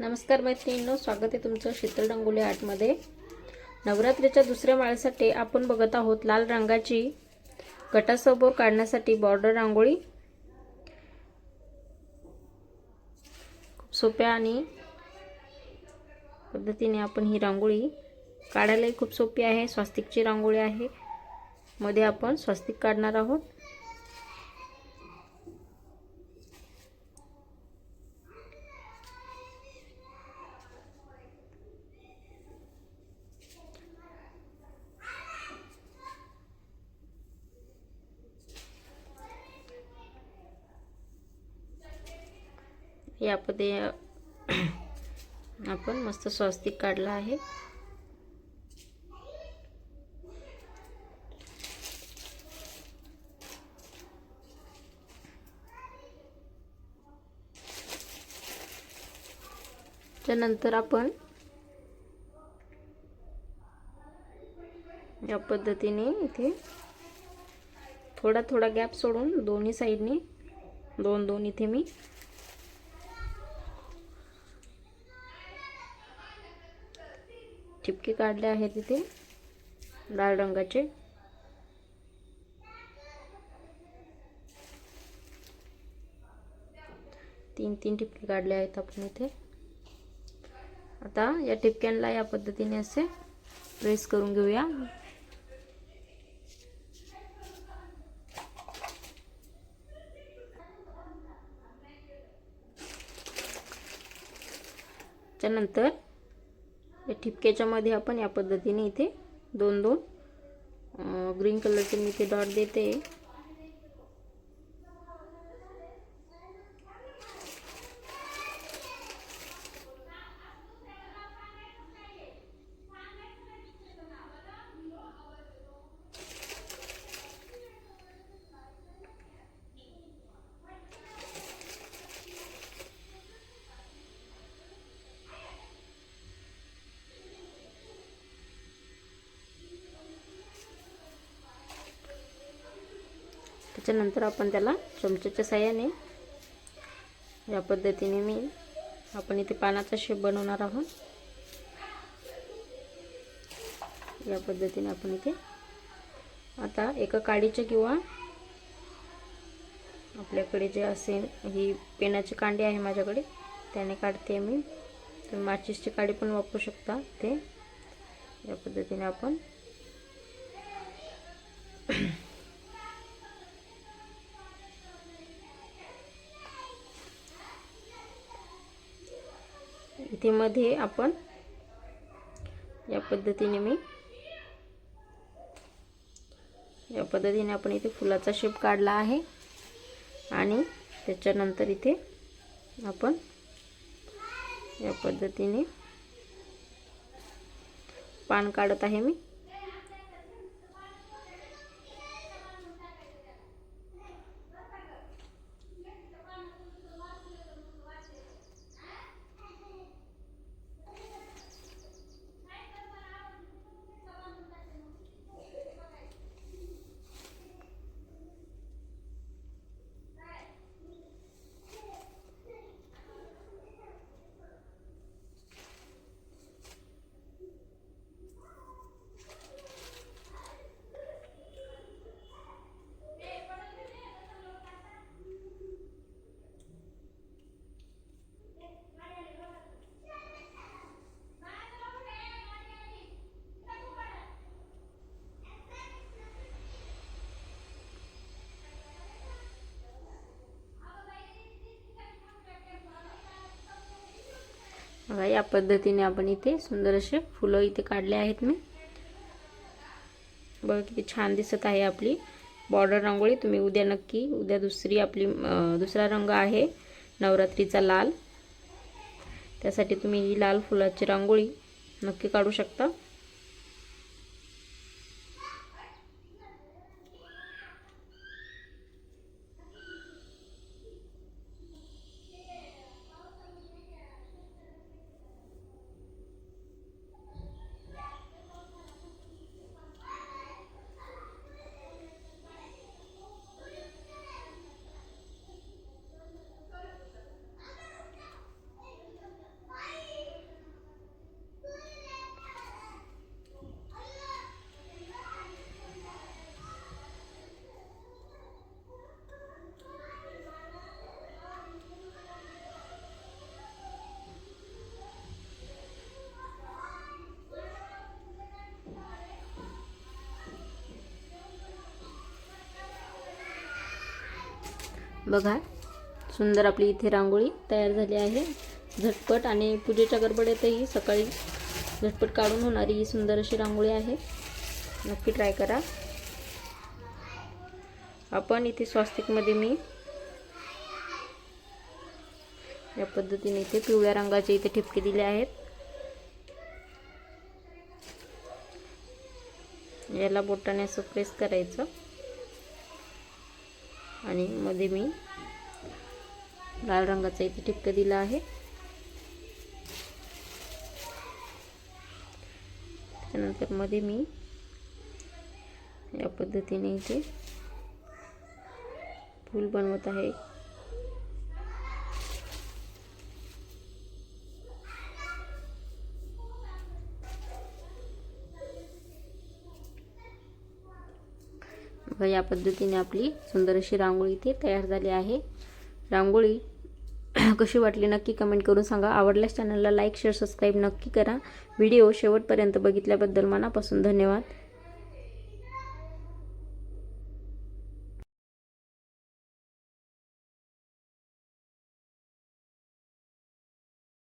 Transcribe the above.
नमस्कार मैत्रिणींनो स्वागत आहे तुमचं शीतल रंगोली आर्टमध्ये नवरात्रीच्या दुसऱ्या माळ्यासाठी आपण बघत आहोत लाल रंगाची गटासमोर काढण्यासाठी बॉर्डर रांगोळी. खूप सोप्या आणि पद्धतीने आपण ही रांगोळी काढायलाही खूप सोपी आहे. स्वास्तिकची रांगोळी आहे. मध्ये आपण स्वस्तिक काढणार आहोत. यामध्ये आपण मस्त स्वस्तिक काढला आहे. त्यानंतर आपण या पद्धतीने इथे थोडा थोडा गॅप सोडून दोन्ही साईडने दोन दोन इथे मी ठिपके काढले आहेत इथे, लाल रंगाचे. तीन तीन ठिपके काढले आहेत आपण इथे. आता या ठिपक्यांना या पद्धतीने असे प्रेस करून घेऊया. त्यानंतर या ठिपक्याच्यामध्ये आपण या पद्धतीने इथे दोन दोन ग्रीन कलरचे मी इथे डॉट देते. त्याच्यानंतर आपण त्याला चमच्याच्या साह्याने या पद्धतीने मी आपण इथे पानाचा शेप बनवणार आहोत. या पद्धतीने आपण इथे आता एका काडीचे किंवा आपल्याकडे जे असेल ही पेनाची कांडी आहे माझ्याकडे त्याने काढते मी. तुम्ही माचीसची काडी पण वापरू शकता ते. या पद्धतीने आपण इथे मध्ये आपण या पद्धतीने मी या पद्धतीने आपण इथे फुलाचा शेप काढला आहे. आणि त्याच्यानंतर इथे आपण या पद्धतीने पान काढत आहे मी. बघा या पद्धतीने आपण इथे सुंदर असे फुलं इथे काढले आहेत मी. बघा किती छान दिसत आहे आपली बॉर्डर रांगोळी. तुम्ही उद्या नक्की उद्या दुसरी आपली दुसरा रंग आहे नवरात्रीचा लाल. त्यासाठी तुम्ही ही लाल फुलाची रांगोळी नक्की काढू शकता. बघा सुंदर आपली इथे रांगोळी तयार झाली आहे. झटपट आणि पूजेच्या गडबडीतही सकाळी झटपट काढून होणारी ही सुंदर अशी रांगोळी आहे. नक्की ट्राय करा. आपण इथे स्वास्तिकमध्ये मी या पद्धतीने इथे पिवळ्या रंगाचे इथे ठिपके दिले आहेत. याला बोटाने असं प्रेस करायचं. आणि मध्ये मी लाल रंगाचा इथे ठिपकं दिला आहे. त्यानंतरमध्ये मी या पद्धतीने इथे फूल बनवत आहे. बघा या पद्धतीने आपली सुंदर अशी रांगोळी इथे तयार झाली आहे. रांगोळी कशी वाटली नक्की कमेंट करून सांगा. आवडल्यास चॅनलला लाईक शेअर सबस्क्राईब नक्की करा. व्हिडिओ शेवटपर्यंत बघितल्याबद्दल मनापासून धन्यवाद.